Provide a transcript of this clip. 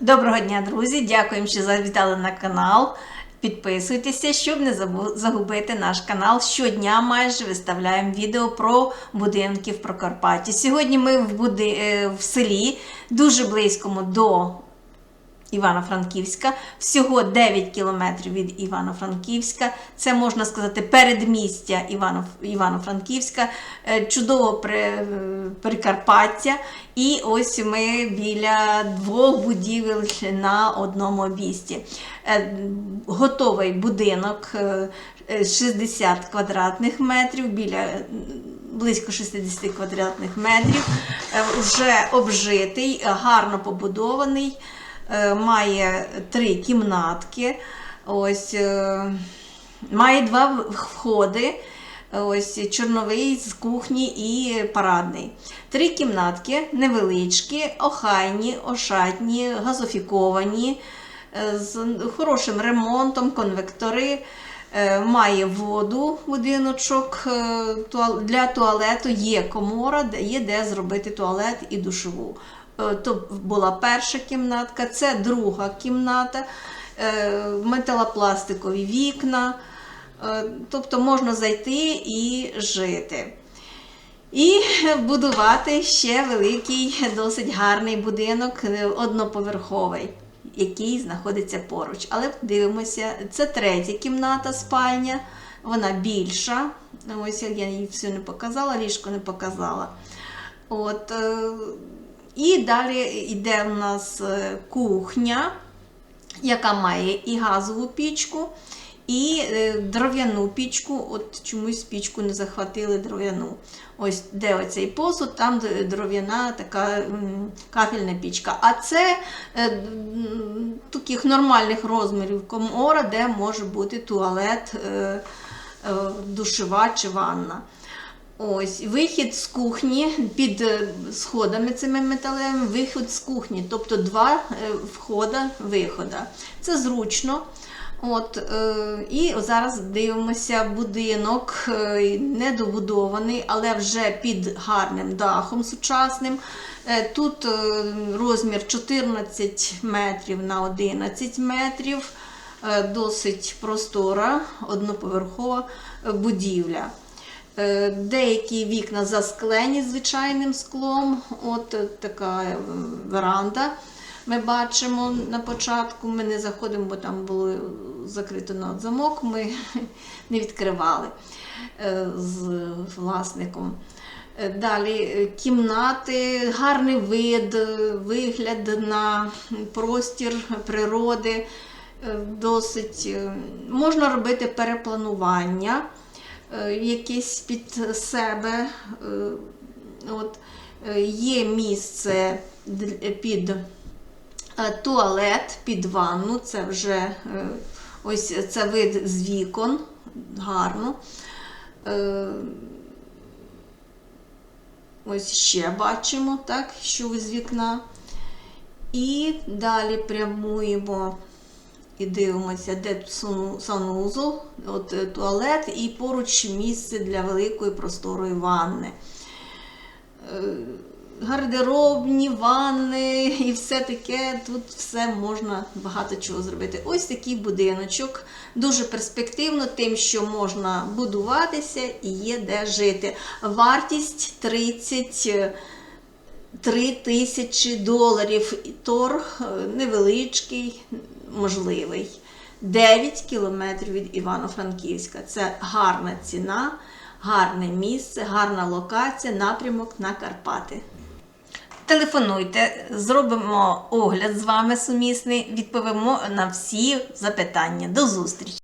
Доброго дня, друзі! Дякуємо, що завітали на канал. Підписуйтеся, щоб не загубити наш канал. Щодня майже виставляємо відео про будинки в Прокарпатті. Сьогодні ми в, буди... е, в селі, дуже близькому до Івано-Франківська. Всього 9 кілометрів від Івано-Франківська. Це можна сказати передмістя Івано... Івано-Франківська, Е, чудово. Прикарпаття. І ось ми біля двох будівель на одному місці. Е, Готовий будинок е, е, 60 квадратних метрів, біля близько 60 квадратних метрів, е, вже обжитий, гарно побудований е, має три кімнатки. Ось, е, має два входи. Ось чорновий з кухні і парадний. Три кімнатки невеличкі, охайні, ошатні, газофіковані, е, з хорошим ремонтом, конвектори. Е, Має воду будиночок е, для туалету, є комора, є де зробити туалет і душову. Е, То була перша кімнатка, це друга кімната, е, металопластикові вікна. Е, Тобто можна зайти і жити. І будувати ще великий, досить гарний будинок, одноповерховий, який знаходиться поруч. Але дивимося, це третя кімната, спальня, вона більша. Ось я її всю не показала, ліжко не показала. От, і далі йде у нас е, кухня, яка має і газову пічку, і е, дров'яну пічку. От чомусь пічку не захватили дров'яну. Ось де оцей посуд, там дров'яна така кафельна пічка. А це е, таких нормальних розмірів комора, де може бути туалет, душева чи ванна. Ось вихід з кухні під е, сходами цими металевими, вихід з кухні, тобто два е, входа, вихода. Це зручно. От, е, і зараз дивимося будинок недобудований, але вже під гарним дахом сучасним. Тут розмір 14 метрів на 11 метрів, досить простора, одноповерхова будівля. Е, Деякі вікна засклені звичайним склом. От е, така е, веранда. Ми бачимо на початку. Ми не заходимо, бо там було закрито на замок. Ми не відкривали з власником. Далі кімнати, гарний вид, вигляд на простір природи. Досить можна робити перепланування е, якесь під себе. Е, От, е, є місце під туалет, під ванну. Це вже ось це вид з вікон. Гарно. Ось ще бачимо, так, що з вікна. І далі прямуємо і дивимося, де тут сану- санузел, от е, туалет і поруч місце для великої просторої ванни. Е, Гардеробні, ванни і все таке. Тут все можна багато чого зробити. Ось такий будиночок. Дуже перспективно, тим, що можна будуватися і є де жити. Вартість 30 3 тисячі доларів. Торг е, невеличкий, можливий. 9 кілометрів від Івано-Франківська. Це гарна ціна, гарне місце, гарна локація, напрямок на Карпати. Телефонуйте, зробимо огляд з вами сумісний, відповімо на всі запитання. До зустрічі!